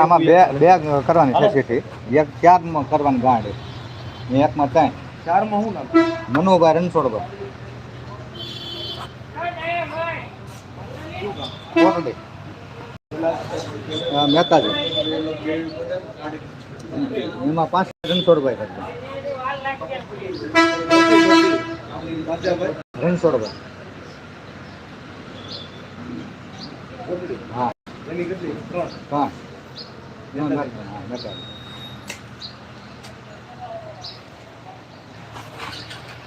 આમાં બે બે કરવાની ફેસિલિટી એક ચારમાં કરવાની ગાંઠ ને એકમાં ત્રણ. ચારમાં શું નામ મનોભાઈ રણછોડભાઈ કોટડી. હા, મહેતાજી. એમાં પાંચ રણછોડભાઈ કરતા રણછોડભાઈ હા. હા,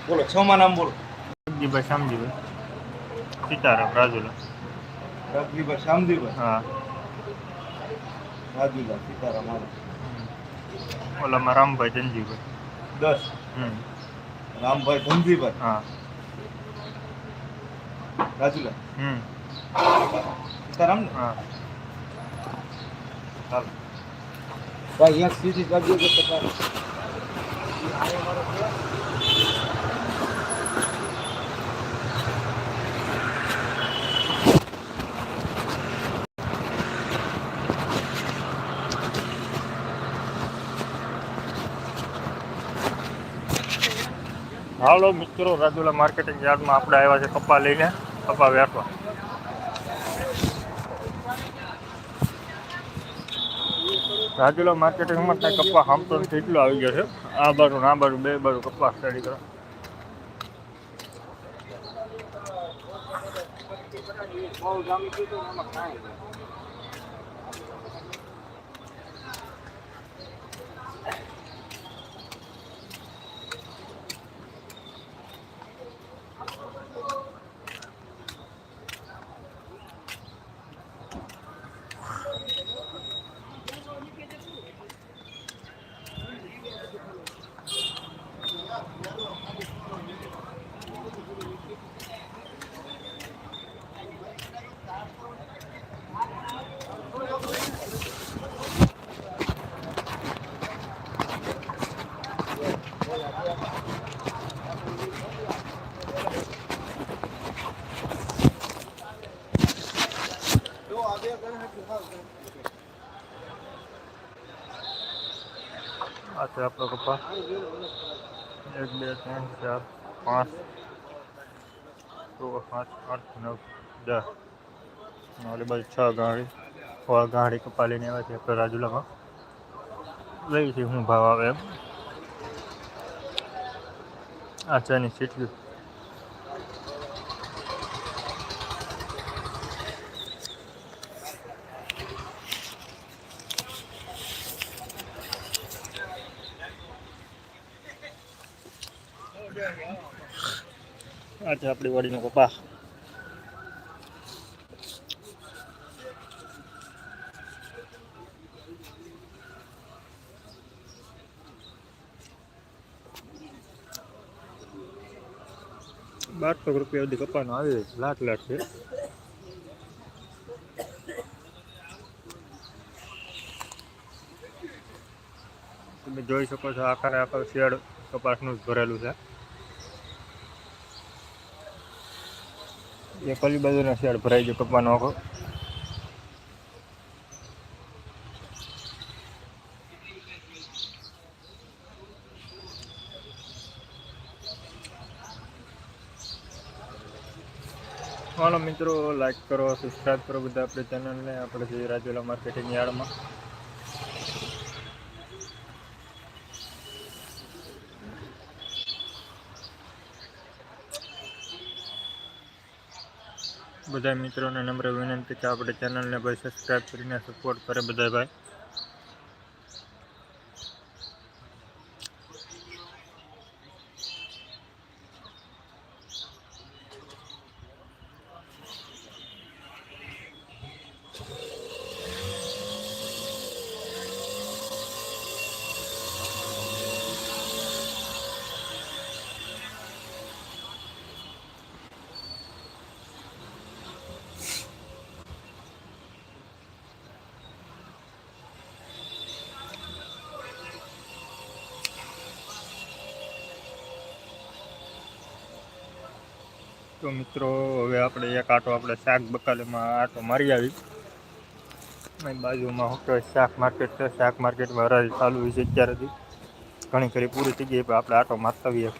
બોલો છ માં નામ બોલો. સમજીભાઈ શામજીભાઈ. સીતારામ રાજુલા. રાજવીભાઈ શ્યામજીભાઈ હા. રાજવીભાઈ સીતારામ. ઓલામાં રામભાઈ ધનજીભાઈ. દસ. હમ. રામભાઈ ધનજીભાઈ? હા. રાજુલા? હમ. સીતારામ ને? હા. ચાલો. ભાઈ એક સીધી કરજો કે તમારે હાલો મિત્રો, રાજુલા માર્કેટિંગ યાર્ડમાં આપણે આવ્યા છે કપા લઈને. કપા વેચવા. રાજુલા માર્કેટિંગમાં ત્યાં કપા હામતો કેટલું આવી ગયો છે. આ બાજુ ના બાજુ બે બાજુ કપા સ્ટડી કરો આ છે આપણો કપા એક બે ત્રણ ચાર પાંચ છ પાંચ આઠ નવ દસ અને ઓલી બાજુ છ ગાડી છ ગાડી કપા લઈને આવ્યા છે આપણે રાજુલામાં લઈ છે શું ભાવ આવે એમ આ ચાની સીટલી છે આપણી વાડીનો કપાસ બારસો રૂપિયા સુધી કપાનો આવી જાય લાખ લાખ છે. તમે જોઈ શકો છો આખા આખર શેડ કપાસનું જ ભરેલું છે. એ કલી બાજુના શેડ ભરાઈ ગયો કપાનો આખો હાલો મિત્રો લાઈક કરો સબસ્ક્રાઈબ કરો બધા આપણી ચેનલને આપણે જે રાજુલા માર્કેટિંગ યાર્ડમાં. બધા મિત્રોને નમ્ર વિનંતી કે આપણે ચેનલને ભાઈ સબસ્ક્રાઈબ કરીને સપોર્ટ કરે બધા ભાઈ. તો મિત્રો, હવે આપણે એક આટો આપણે શાક બકાલીમાં આટો મારી આવી. બાજુમાં શું કહેવાય શાક માર્કેટ છે. શાક માર્કેટમાં હરાજી ચાલુ હોય છે અત્યારેથી. ઘણી ખરી પૂરી થઈ ગઈ, પણ આપણે આટો મારતા આવીએ.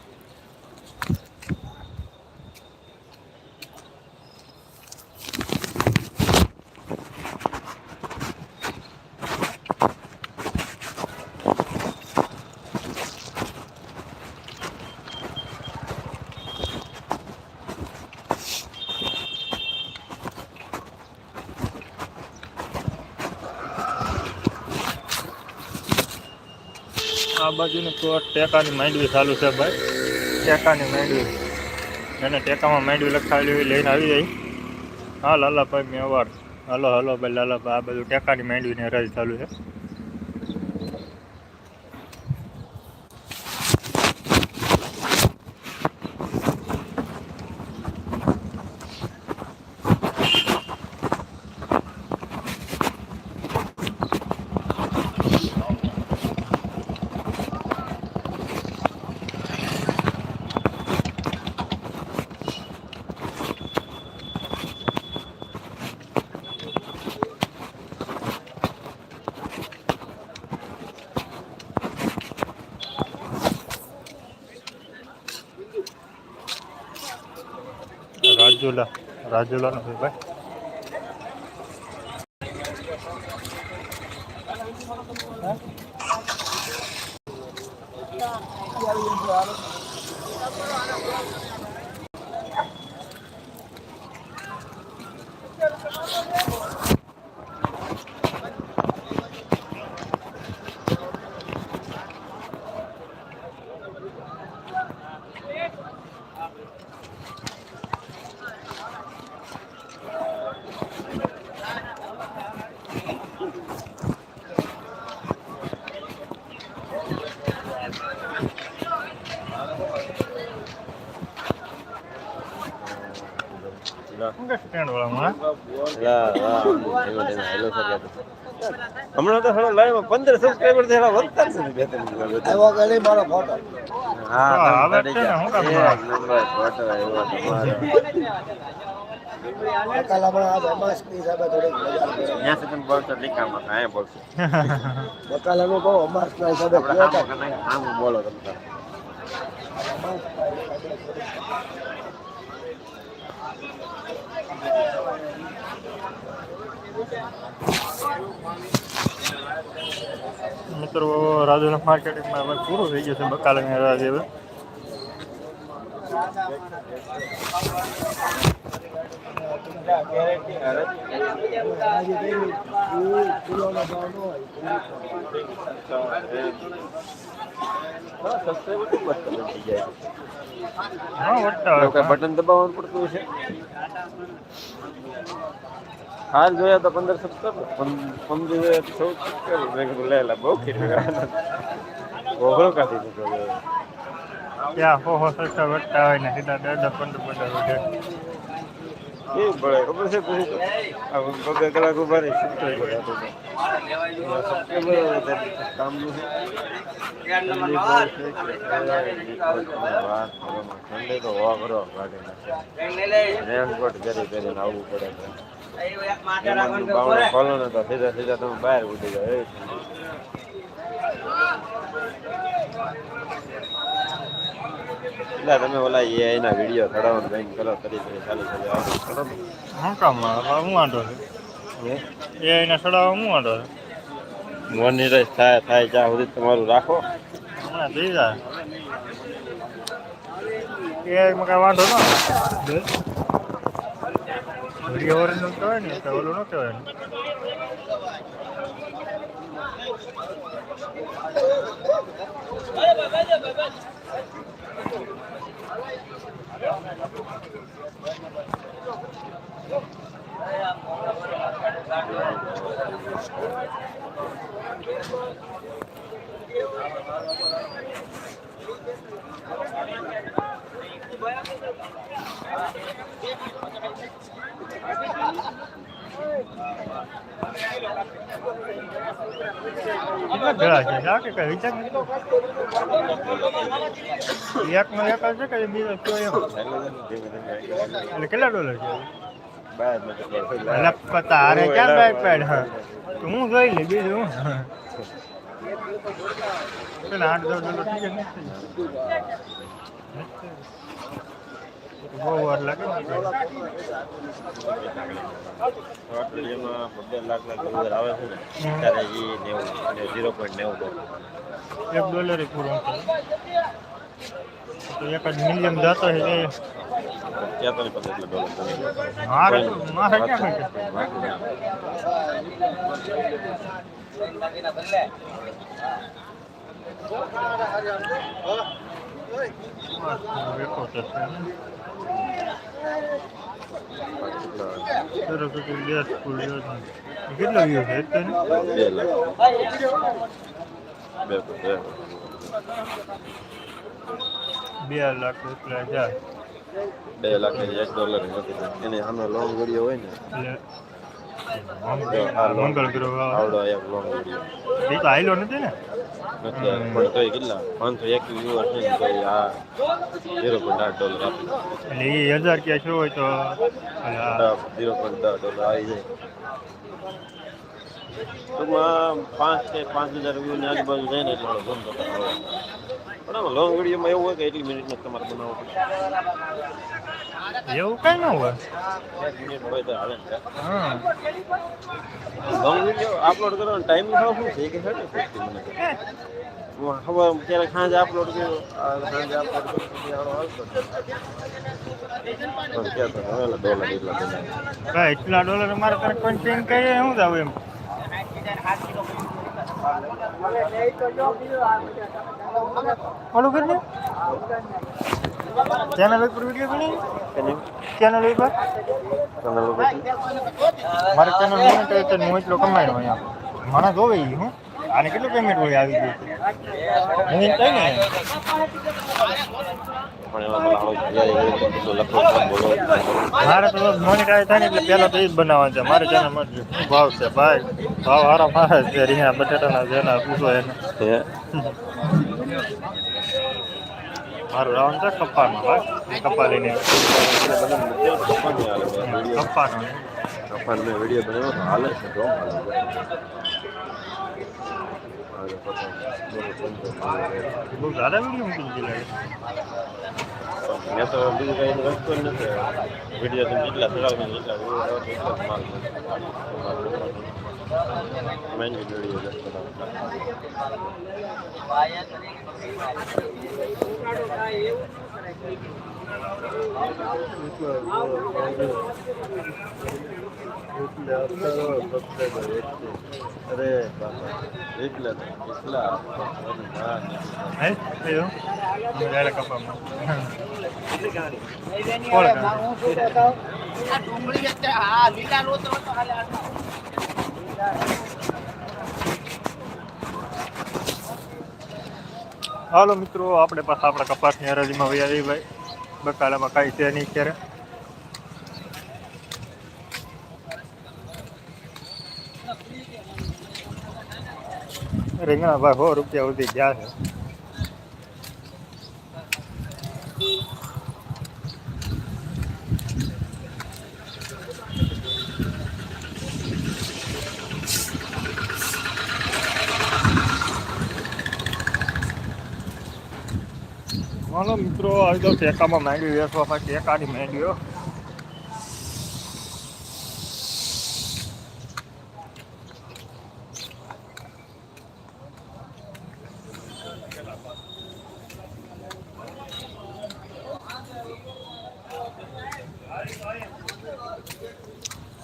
આ બાજુની તો ટેકાની માંડવી ચાલુ છે ભાઈ. ટેકાની માંડવી. એને ટેકામાં માંડવી લખાવેલી લઈને આવી જાય. હા લાલાભાઈ મેવાડ હલો હલો ભાઈ લાલાભાઈ આ બધું ટેકાની માંડવીની હરાજી ચાલુ છે. રાજુલા રાજુલાનો છે ભાઈ. શું હમણાં તો હાલો લાઈવ પંદર સબસ્ક્રાઈબર થયેલા વધતા જ નથી બે ત્રણ દિવસ વધતા. હા એક નંબર ફોટો આવ્યો તમારો. ત્યાં સુધી બોલતો લીકામાં કાંઈ બોલશો. આપણે સામું કે નહીં, સામું બોલો તમે મિત્રો રાજુના માર્કેટિંગમાં પૂરું થઈ ગયું છે બકાલની રાજી હવે બટન દબાવવાનું પડતું હશે? હાલ જોયા તો પંદર સત્તર. પંદર જોયા ચૌદ સત્તર. મેં કીધું લે લે બહુ કીધું. ઓગણો કાઢી દીધો ત્યાં હો હો સસ્તા વધતા હોય ને સીધા દસ પંદર પંદર વધે. એ પડે? ખબર છે પછી તો? આ બબે કલાક ઊભા રહી તો. subscriber કામનું છે. તો કાઢી નાખે રેનકોટ ઘરે પહેરીને આવવું પડે. બાવડો ખોલો ને તો સીધા સીધા તમે બહાર ઉડી જાય એટલે તમે ઓલા એ ના વીડિયો ચડાવવાનું બંધ કરો કરી ચાલુ કરો. શું કામ? હું વાંધો છે? એ એના સડાવવા હું વાંધો છે? મોનિટાઈઝ થાય થાય ત્યાં સુધી તમારું રાખો. હમણાં થઈ જાય. એ વાંધો ના આવે. વીડિયો ઓરિજિનલ કહેવાય ને તો ઓલું ન કહેવાય ને કેટલા છે? આ કે કઈ વિચાર નથી? એકનો એક જ છે એટલે કેટલા ડોલર છે? એટલે તારે ક્યાં બેગ પેડ, હા. તો હું જોઈ લે બીજું આઠ દસ બહુ વાર લાગે એમાં પંદર લાખ લાખ ડોલર આવે છે ને ત્યારે એ. નેવું ઝીરો પોઈન્ટ નેવું ડોલર એક ડોલર પૂરો તો એક જ મિલિયન જતો છે એ ક્યાં કેટલો વ્યૂ છે અત્યારે? બે લાખ બે લાખ રૂપિયા હજાર બે લાખ એક ડોલર એને સામે લોંગ વીડિયો હોય ને મંગળ ગ્રહ આવડો એક લોંગ વીડિયો એ તો આયલો નથી ને? આવે. પણ તોય કેટલા? પાંચસો એક વ્યુઅર છે ને તોય આ ઝીરો પોઈન્ટ આઠ ડોલર આપે. એટલે એ હજાર ક્યાં શું હોય તો ઝીરો પોઈન્ટ દસ ડોલર આવી જાય. ટૂંકમાં પાંચ કે પાંચ હજાર વ્યૂ ની આજુબાજુ જાય ને એટલે આપણો ધંધો કરવો હોય. પણ આમાં લોંગ વિડીયોમાં એવું હોય કે એટલી મિનિટનો તમારે બનાવવો પડે. એવું કઈ ન હોય. એક મિનિટ હોય તો હાલે હા. લોંગ અપલોડ કરવાનો ટાઈમ ખાવ શું છે કે હેડે ફિફ્ટી સાંજે અપલોડ કર્યો સાંજે અપલોડ એટલા ડોલર મારે તને કોઈ પેન કહીએ શું જાવ એમ? ઓલું કરી ચેનલ ઉપર વીડિયો બની? ચેનલ ઉપર ચેનલ પછી મારે ચેનલ હોય તો હું એટલો કમાયો અહીંયા. મને જોવે હું? આને કેટલું પેમેન્ટ હોય આવી ગયું હું એમ કહી ને મારે તો મોનિટાઈઝ થાય ને એટલે પહેલા તો એ જ બનાવવાનું છે. મારે જેના માં શું ભાવ છે ભાઈ? ભાવ હારા મારે છે રીંગણા બટેટાના જેના પૂછો એને. મારું રાઉન્ડ છે કપ્પામાં ભાઈ કપ્પા લઈને કપ્પાનો કપાન. મેં વીડિયો બનાવ્યો તો હાલે છે જો હાલે. બહુ સારા વીડિયો મૂકી દીધી મેં તો બીજું કઈ રસ્તો જ નથી. વીડિયો જેટલા ચડાવો ને જેટલા view આવે તો એટલા જ માલ મળે. મેન વીડિયો જ ચડાવો. અરે બાપા એટલે તો એટલા હા, હે એવું અમે હાલો મિત્રો, આપણે પાછા આપણા કપાસની હરાજીમાં વૈયા જઈએ ભાઈ. બકાલામાં કાંઈ છે નહીં અત્યારે. રીંગણા ભાઈ, સો રૂપિયા સુધી ગયા છે હાલો મિત્રો આવી તો ટેકામાં માંડવી વેચવા પાસે ટેકાની માંડવીઓ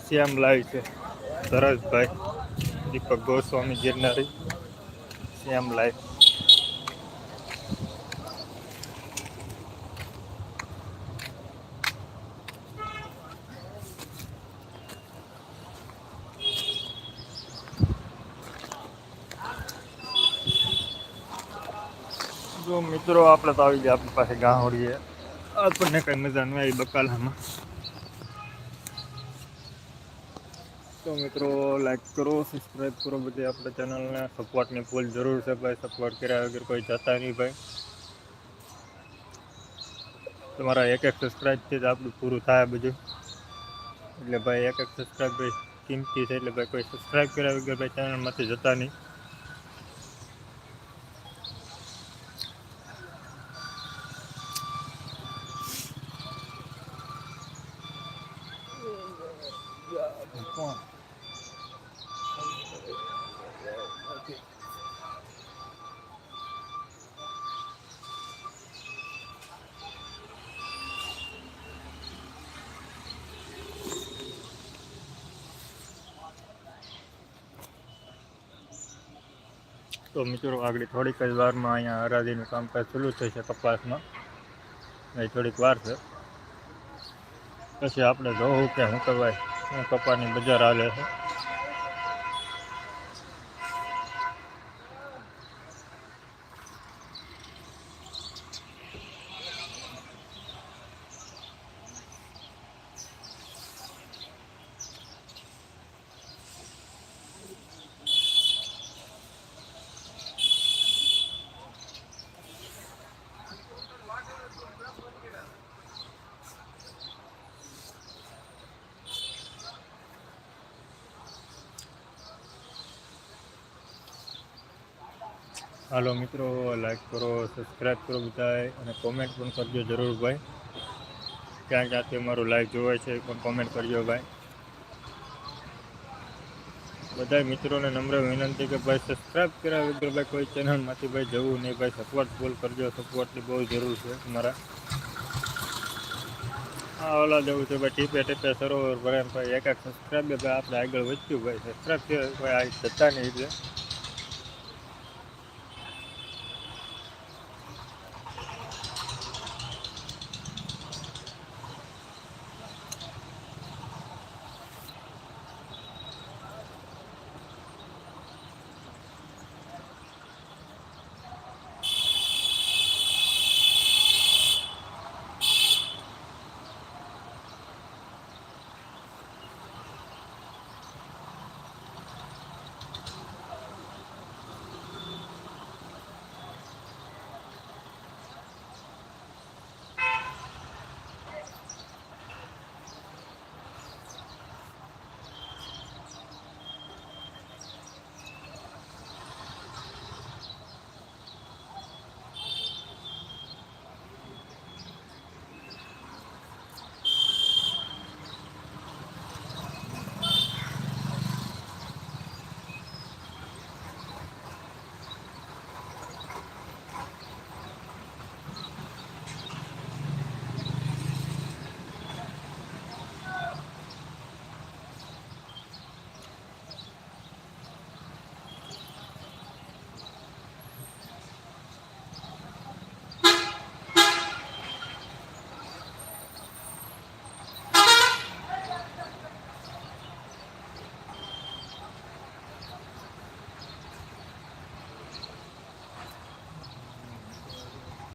શ્યામ છે સરસભાઈ દીપક ગોસ્વામી ગિરનારી. શ્યામ લાઈવ જો મિત્રો આપણે તો આવી ગયા આપણી પાસે ગાંહોડીએ આપણને કંઈ મજા નહીં આવી બકાલામાં. તો મિત્રો લાઈક કરો સબસ્ક્રાઈબ કરો બધી. આપણે ચેનલને સપોર્ટની ફૂલ જરૂર છે ભાઈ. સપોર્ટ કર્યા વગર કોઈ જતા નહીં ભાઈ. તમારા એક એક સબસ્ક્રાઈબથી જ આપણું પૂરું થાય બધું. એટલે ભાઈ, એક એક સબસ્ક્રાઈબ ભાઈ, કિંમતી છે. એટલે ભાઈ, કોઈ સબસ્ક્રાઈબ કર્યા વગર ભાઈ ચેનલમાંથી જતા નહીં. તો મિત્રો, આગળ થોડીક જ વારમાં અહીંયા હરાજીનું કામકાજ ચાલુ થશે કપાસમાં. એ થોડીક વાર છે. પછી આપણે જોવું કે શું કહેવાય. કપાસની બજાર હાલે છે. હાલો મિત્રો લાઈક કરો સબસ્ક્રાઈબ કરો બધાએ અને કોમેન્ટ પણ કરજો જરૂર ભાઈ. ક્યાં ક્યાંથી અમારું લાઈવ જોવાય છે પણ કોમેન્ટ કરજો ભાઈ. બધા મિત્રોને નમ્ર વિનંતી કે ભાઈ સબસ્ક્રાઈબ કર્યા વગર ભાઈ કોઈ ચેનલમાંથી ભાઈ જવું નહીં ભાઈ. સપોર્ટ ફૂલ કરજો સપોર્ટની બહુ જરૂર છે તમારા હા ઓલા જવું છે ભાઈ, ટીપે ટીપે સરોવર ભરે ભાઈ. એક એક સબસ્ક્રાઈબ ભાઈ આપણે આગળ વધ્યું ભાઈ. સબસ્ક્રાઈબ ભાઈ આ જતા નહીં એટલે